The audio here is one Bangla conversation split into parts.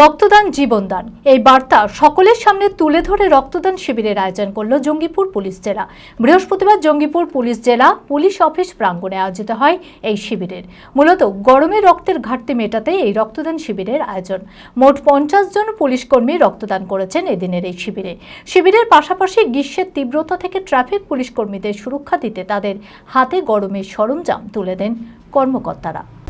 রক্তদান জীবনদান। এই বার্তা সকলের সামনে তুলে ধরে রক্তদান শিবিরের আয়োজন করল জঙ্গিপুর পুলিশ জেলা। বৃহস্পতিবার জঙ্গিপুর পুলিশ জেলা পুলিশ অফিস প্রাঙ্গণে আয়োজিত হয় এই শিবিরের। মূলত গরমে রক্তের ঘাটতি মেটাতে এই রক্তদান শিবিরের আয়োজন। মোট পঞ্চাশ জন পুলিশ কর্মী রক্তদান করেছেন এদিনের এই শিবিরে। শিবিরের পাশাপাশি গ্রীষ্মের তীব্রতা থেকে ট্রাফিক পুলিশ কর্মীদের সুরক্ষা দিতে তাদের হাতে গরমের সরঞ্জাম তুলে দেন কর্মকর্তারা।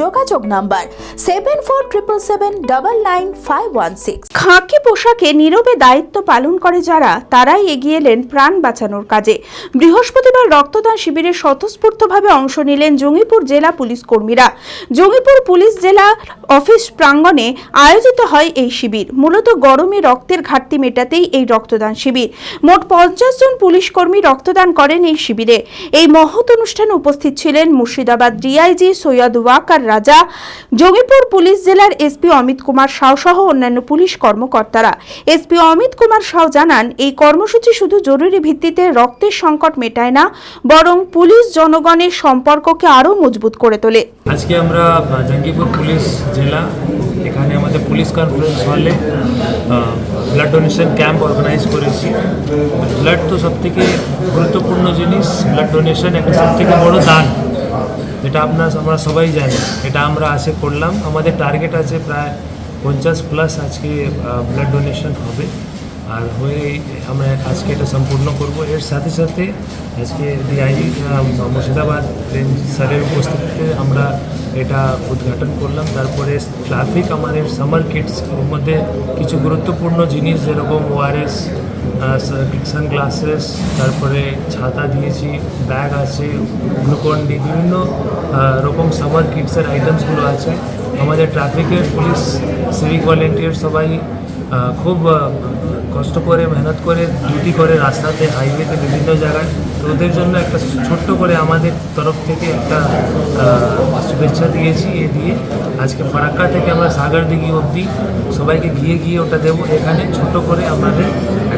যোগাযোগ number seven four triple seven double nine five one six খাকি পোশাকে নীরবে দায়িত্ব পালন করে যারা, তারাই এগিয়ে এলেন প্রাণ বাঁচানোর কাজে। বৃহস্পতিবার রক্তদান শিবিরে স্বতঃস্ফূর্তভাবে অংশ নিলেন জঙ্গিপুর জেলা পুলিশ কর্মীরা। জঙ্গিপুর পুলিশ জেলা অফিস প্রাঙ্গণে আয়োজিত হয় এই শিবির। মূলত গরমে রক্তের ঘাটতি মেটাতেই এই রক্তদান শিবির। মোট পঞ্চাশ জন পুলিশ কর্মী রক্তদান করেন এই শিবিরে। এই মহৎ অনুষ্ঠানে উপস্থিত ছিলেন মুর্শিদাবাদ ডিআইজি সৈয়দ ওয়াকার রাজা। জঙ্গিপুর পুলিশ জেলার এসপি অমিত কুমার সাউ সহ অন্যান্য পুলিশ কর্মকর্তারা। এসপি অমিত কুমার সাউ জানান, এই কর্মসূচি শুধু জরুরি ভিত্তিতে রক্তের সংকট মেটায় না, বরং পুলিশ জনগণের সম্পর্ককে আরও মজবুত করে তোলে। আজকে আমরা জঙ্গিপুর পুলিশ জেলা, এখানে আমাদের পুলিশ কনফারেন্স হলে ব্লাড ডোনেশন ক্যাম্প অর্গানাইজ করেছি। ব্লাড তো সবথেকে গুরুত্বপূর্ণ জিনিস ব্লাড ডোনেশন একটা সবথেকে বড় দান। যেটা আপনার আমরা সবাই জানি। এটা আমরা আশে করলাম। আমাদের টার্গেট আছে প্রায় পঞ্চাশ প্লাস আজকে ব্লাড ডোনেশন হবে। আর হয়ে আমরা আজকে এটা সম্পূর্ণ করব। এর সাথে সাথে আজকে ডিআইজি মুর্শিদাবাদ রেঞ্জ স্যারের উপস্থিতিতে আমরা এটা উদ্ঘাটন করলাম। তারপরে ট্রাফিক আমাদের সামার কিটস মধ্যে কিছু গুরুত্বপূর্ণ জিনিস, যেরকম ওআরএস সানগ্লাসেস তারপরে ছাতা দিয়েছি ব্যাগ আছে গ্লুকন ডি বিভিন্ন রকম সামার কিটসের আইটেমসগুলো আছে। আমাদের ট্রাফিকের পুলিশ সিভিক ভলেন্টিয়ার সবাই খুব কষ্ট করে, মেহনত করে ডিউটি করে রাস্তাতে হাইওয়েতে বিভিন্ন জায়গায়। তো ওদের জন্য একটা ছোট্ট করে আমাদের তরফ থেকে একটা শুভেচ্ছা দিয়েছি এ দিয়ে। আজকে ফারাক্কা থেকে আমরা সাগর দিঘি অবধি সবাইকে গিয়ে গিয়ে ওটা দেবো। এখানে ছোট করে আমাদের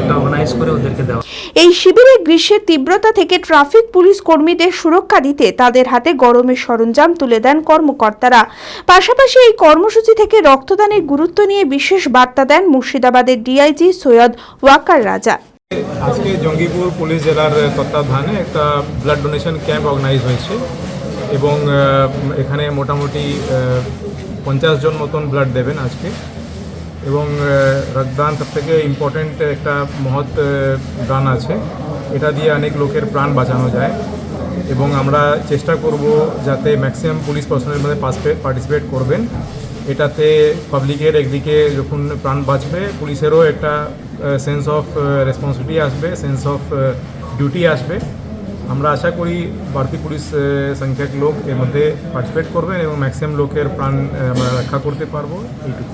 একটা অর্গানাইজ করে ওদেরকে দেওয়া। এই শিবিরে গ্রীষ্মের তীব্রতা থেকে ট্রাফিক পুলিশ কর্মীদের সুরক্ষা দিতে তাদের হাতে গরমের সরঞ্জাম তুলে দেন কর্মকর্তারা। পাশাপাশি এই কর্মসূচি থেকে রক্তদানের গুরুত্ব নিয়ে বিশেষ বার্তা দেন মুর্শিদাবাদের ডিআইজি সৈয়দ ওয়াকার রাজা। আজকে জঙ্গিপুর পুলিশ জেলার তত্ত্বাবধানে একটা ব্লাড ডোনেশন ক্যাম্প অর্গানাইজ হয়েছে এবং এখানে মোটামুটি পঞ্চাশ জন মতন ব্লাড দেবেন আজকে। এবং রক্তদান সবথেকে ইম্পর্ট্যান্ট একটা মহৎ দান আছে। এটা দিয়ে অনেক লোকের প্রাণ বাঁচানো যায়। এবং আমরা চেষ্টা করব যাতে ম্যাক্সিমাম পুলিশ পার্সোনাল মধ্যে পার্টিসিপেট করবেন। এটাতে পাবলিকের একদিকে যখন প্রাণ বাঁচবে, পুলিশেরও একটা সেন্স অফ রেসপন্সিবিলিটি আসবে সেন্স অফ ডিউটি আসবে। আমরা আশা করি বাড়তি পুলিশ সংখ্যক লোক এর মধ্যে পার্টিসিপেট করবেন এবং ম্যাক্সিমাম লোকের প্রাণ আমরা রক্ষা করতে পারব। এইটুকু।